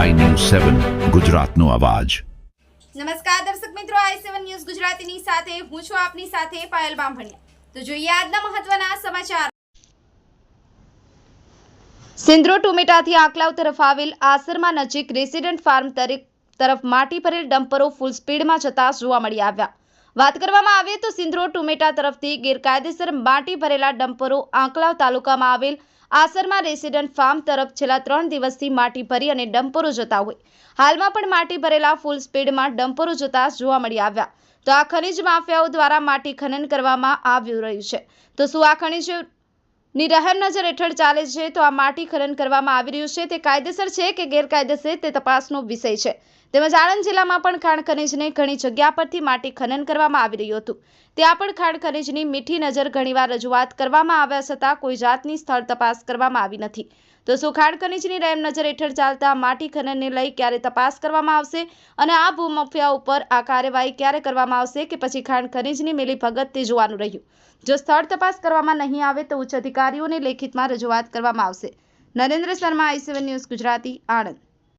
સેવન ગુજરાતનો અવાજ. નમસ્કાર દર્શક મિત્રો આઈ સેવન ન્યૂઝ ગુજરાતીની સાથે, હું છું આપની સાથે પાયલ બામભણિયા. તો જોઈએ આજના મહત્વના સમાચાર. સિંદ્રો ટોમેટાથી આકલાવ તરફ આવેલ આસરમા નજીક રેસિડેન્ટ ફાર્મ તરફ માટી ભરેલ ડમ્પરો ફૂલ સ્પીડમાં જતા જોવા મળી આવ્યા. વાત કરવામાં આવે તો સિંદ્રો ટુમેટા તરફથી ગેરકાયદેસર માટી ભરેલા ડમ્પરો આંકલાવ તાલુકામાં આવેલ આસરમાં રેસિડન્ટ ફાર્મ તરફ છેલ્લા ત્રણ દિવસથી માટી ભરી અને ડમ્પરો જતા હોય. હાલમાં પણ માટી ભરેલા ફૂલ સ્પીડમાં ડમ્પરો જતા જોવા મળી આવ્યા. તો આ ખનિજ માફિયાઓ દ્વારા માટી ખનન કરવામાં આવ્યું રહ્યું છે. તો શું આ ખનિજ ની નજર હેઠળ ચાલે છે, તો આ માટી ખનન કરવામાં આવી રહ્યું છે. તે કાયદેસર છે કે ગેરકાયદેસર તે તપાસનો વિષય છે? તેમજ આણંદ જિલ્લામાં પણ ખાણ ખનીજને ઘણી જગ્યા પરથી માટી ખનન કરવામાં આવી રહ્યું હતું. ત્યાં પણ ખાણ ખનીજની મીઠી નજર ઘણીવાર રજૂઆત કરવામાં આવ્યા છતાં કોઈ જાતની સ્થળ તપાસ કરવામાં આવી નથી. તો શું ખાણ ખનીજની રહેમ નજર હેઠળ ચાલતા માટી ખનનને લઈ ક્યારે તપાસ કરવામાં આવશે અને આ ભૂમાફિયા ઉપર આ કાર્યવાહી ક્યારે કરવામાં આવશે કે પછી ખાણ ખનીજની મિલી ભગત તે જોવાનું રહ્યું? જો સ્થળ તપાસ કરવામાં નહીં આવે તો ઉચ્ચ અધિકારીઓને લેખિતમાં રજૂઆત કરવામાં આવશે. Narendra Sharma I news Gujarati Anand.